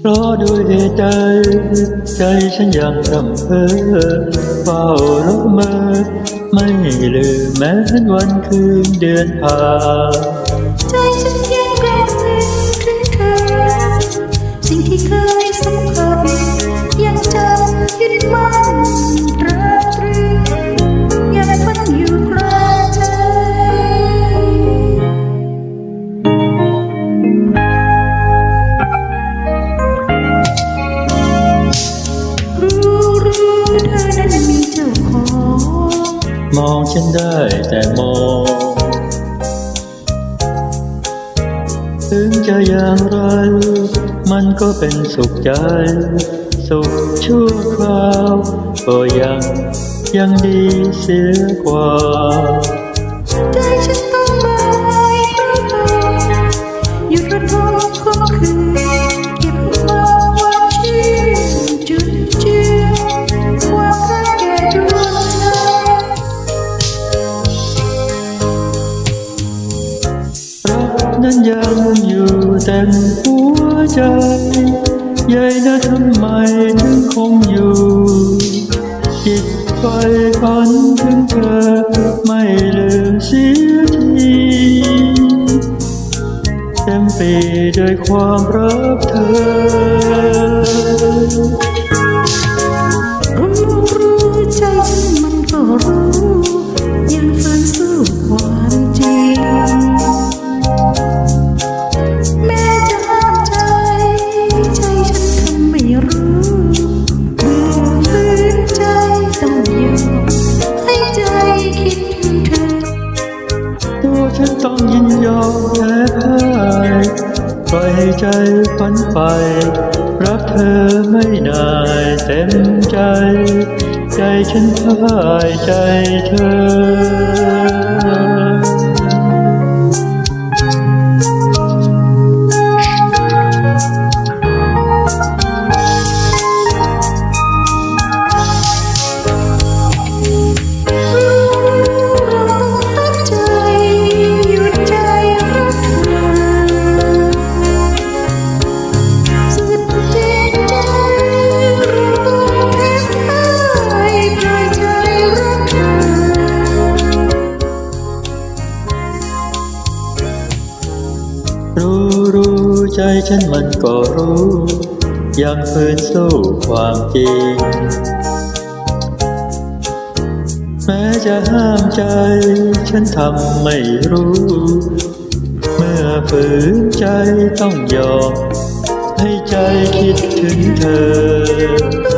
เพราะด้วยใจ ใจฉันยังรำเพ้อเฝ้าละเมอไม่ลืมแม้วันคืนเดือนผ่านใจฉันยังรำลึกถึงเธอสิ่งที่เคย มองฉันได้แต่มอง ถึงจะอย่างไร มันก็เป็นสุขใจ สุขชั่วคราว ก็ยังยังดีเสียกว่า นั้นยังอยู่เต็มหัวใจใหญ่นะทำไมถึงคงอยู่จิตไฟฝันถึงเธอไม่ลืมเสียทีเต็มปีด้วยความรักเธอ ฉันต้องยินยอมแพ้พ่ายปล่อยให้ใจฝันไป รักเธอไม่ได้เต็มใจ ใจฉันพ่ายใจเธอ รู้รู้ใจฉันมันก็รู้ ยังฝืนสู้ความจริง แม้จะห้ามใจ ฉันทำไม่รู้ เมื่อฝืนใจต้องยอม ให้ใจคิดถึงเธอ